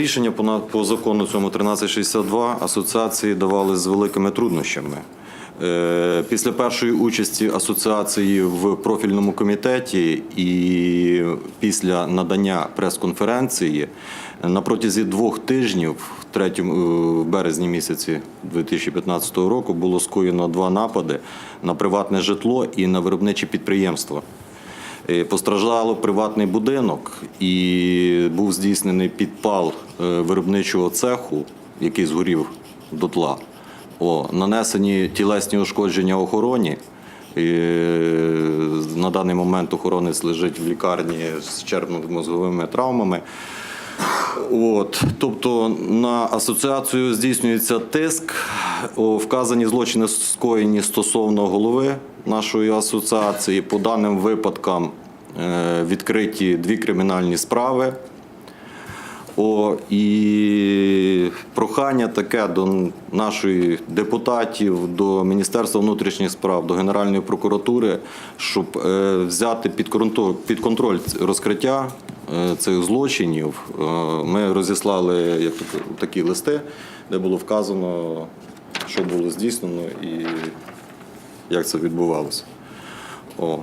Рішення по, по закону цьому 1362 асоціації давали з великими труднощами. Е, Після першої участі асоціації в профільному комітеті і після надання прес-конференції на протязі двох тижнів, в третьому е, в березні місяці 2015 року, було скоєно два напади на приватне житло і на виробничі підприємства. Е, Постраждало приватний будинок і був здійснений підпал е, виробничого цеху, який згорів дотла. О, нанесені тілесні ушкодження охороні. І, е, на даний момент охоронець лежить в лікарні з черпно мозговими травмами. От, тобто на асоціацію здійснюється тиск. Вказані злочини скоєні стосовно голови нашої асоціації. По даним випадкам е, відкриті дві кримінальні справи. О, і прохання таке до нашої депутатів, до Міністерства внутрішніх справ, до Генеральної прокуратури, щоб е, взяти під контроль, розкриття цих злочинів. Е, ми розіслали як такі листи, де було вказано, що було здійснено і як це відбувалося. О.